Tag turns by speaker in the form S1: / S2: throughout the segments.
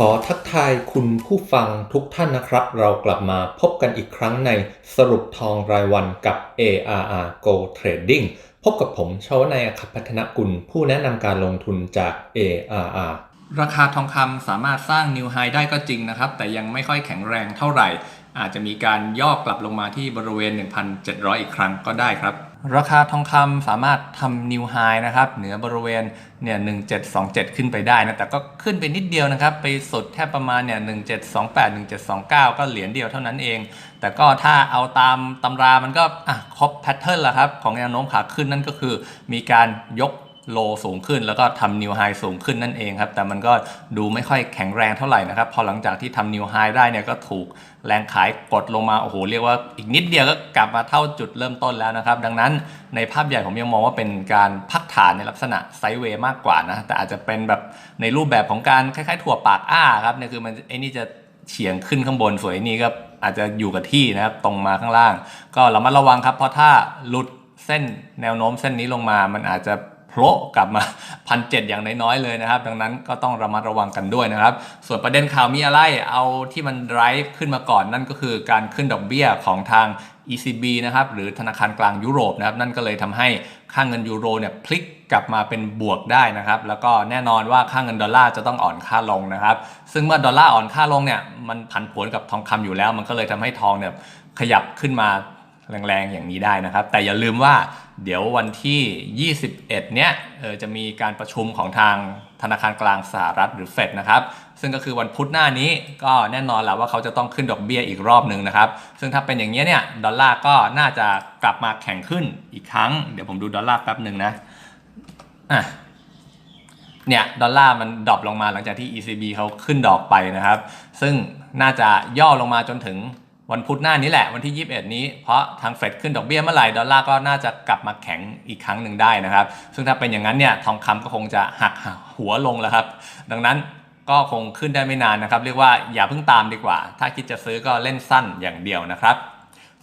S1: ขอทักทายคุณผู้ฟังทุกท่านนะครับ เรากลับมาพบกันอีกครั้งในสรุปทองรายวันกับ ARR Go Trading พบกับผมชวนายอคับพัฒนกุล ผู้แนะนำการลงทุนจาก ARR
S2: ราคาทองคำสามารถสร้างนิวไฮได้ก็จริงนะครับ แต่ยังไม่ค่อยแข็งแรงเท่าไหร่ อาจจะมีการย่อกลับลงมาที่บริเวณ 1,700 อีกครั้งก็ได้ครับ ราคาทองคำสามารถทำนิวไฮนะครับ เหนือบริเวณเนี่ย1727 ขึ้นไปได้นะ แต่ก็ขึ้นไปนิดเดียวนะครับ ไปสุดแค่ประมาณเนี่ย1728 1729 ก็เหรียญเดียวเท่านั้นเอง แต่ก็ถ้าเอาตามตำรามันก็อะครบแพทเทิร์นแล้วครับ ของแนวโน้มขาขึ้นนั่นก็คือมีการยก โลสูงขึ้นแล้วก็ทำนิวไฮสูงขึ้นนั่นเองครับ แต่มันก็ดูไม่ค่อยแข็งแรงเท่าไหร่นะครับ พอหลังจากที่ทำนิวไฮได้เนี่ยก็ถูกแรงขายกดลงมาโอ้โหเรียกว่าอีกนิดเดียวก็กลับมาเท่าจุดเริ่มต้นแล้วนะครับ ดังนั้นในภาพใหญ่ผมยังมองว่าเป็นการพักฐานในลักษณะไซด์เวย์มากกว่านะ แต่อาจจะเป็นแบบในรูปแบบของการคล้ายๆ ถั่วปากอ้าครับเนี่ยคือมันไอ้นี่จะเฉียงขึ้นข้างบนส่วนไอ้นี่ก็อาจจะอยู่กับที่นะครับตรงมาข้างล่าง ก็ระมัดระวังครับ เพราะถ้าหลุดเส้นแนวโน้มเส้นนี้ลงมามันอาจจะ โผล่กลับมาพันเอย่างน้อยๆเลยนะครับ ดังนั้นก็ต้องระมัดระวังกันด้วยนะครับ ส่วนประเด็นข่าวมีอะไรเอาที่มัน drive ขึ้นมาก่อน นั่นก็คือการขึ้นดอกเบี้ยของทาง ECB นะครับหรือธนาคารกลางยุโรปนะครับนั่นก็เลยทำให้ค่างเงินยูโรเนี่ยพลิกกลับมาเป็นบวกได้นะครับ แล้วก็แน่นอนว่าค่างเงินดอลลาร์จะต้องอ่อนค่าลงนะครับ ซึ่งเมื่อดอลลาร์อ่อนค่าลงเนี่ยมันผันผวนกับทองคำอยู่แล้ว มันก็เลยทำให้ทองเนี่ยขยับขึ้นมา แรงๆ อย่างนี้ได้นะครับ แต่อย่าลืมว่าเดี๋ยววันที่ 21 เนี้ยจะมีการประชุมของทางธนาคารกลางสหรัฐหรือเฟดนะครับ ซึ่งก็คือวันพุธหน้านี้ก็แน่นอนและว่าเขาจะต้องขึ้นดอกเบี้ยอีกรอบหนึ่งนะครับ ซึ่งถ้าเป็นอย่างนี้ยเนี่ยดอลลาร์ก็น่าจะกลับมาแข็งขึ้นอีกครั้ง เดี๋ยวผมดูดอลลาร์แป๊บหนึ่งนะอะเนี่ยดอลลาร์มันดรอปลงมาหลังจากที่ ECB เขาขึ้นดอกไปนะครับ ซึ่งน่าจะย่อลงมาจนถึง วันพุธหน้านี้แหละ วันที่ 21 นี้ เพราะทางเฟดขึ้นดอกเบี้ยเมื่อไหร่ดอลลาร์ก็น่าจะกลับมาแข็งอีกครั้งหนึ่งได้นะครับ ซึ่งถ้าเป็นอย่างนั้นเนี่ยทองคำก็คงจะหักหัวลงแล้วครับ ดังนั้นก็คงขึ้นได้ไม่นานนะครับ เรียกว่าอย่าเพิ่งตามดีกว่า ถ้าคิดจะซื้อก็เล่นสั้นอย่างเดียวนะครับ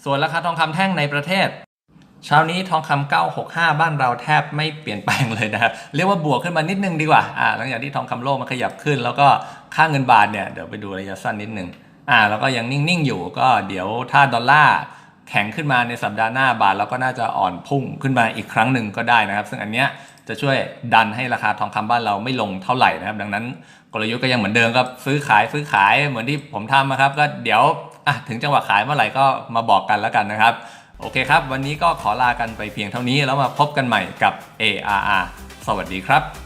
S2: ส่วนราคาทองคำแท่งในประเทศเช้านี้ทองคำ965 บ้านเราแทบไม่เปลี่ยนแปลงเลยนะครับ เรียกว่าบวกขึ้นมานิดนึงดีกว่าอ่าหลังจากที่ทองคำโลกมันขยับขึ้น แล้วก็ค่าเงินบาทเนี่ยเดี๋ยวไปดูระยะสั้นนิดนึง อ่าแล้วก็ยังนิ่งๆอยู่ก็เดี๋ยวถ้าดอลลาร์แข็งขึ้นมาในสัปดาห์หน้าบาทเราก็น่าจะอ่อนพุ่งขึ้นมาอีกครั้งหนึ่งก็ได้นะครับ ซึ่งอันเนี้ยจะช่วยดันให้ราคาทองคำบ้านเราไม่ลงเท่าไหร่นะครับ ดังนั้นกลยุทธ์ก็ยังเหมือนเดิมครับซื้อขายซื้อขายเหมือนที่ผมทำนะครับ ก็เดี๋ยวอะถึงจังหวะขายเมื่อไหร่ก็มาบอกกันแล้วกันนะครับ โอเคครับ วันนี้ก็ขอลากันไปเพียงเท่านี้แล้วมาพบกันใหม่กับ ARR สวัสดีครับ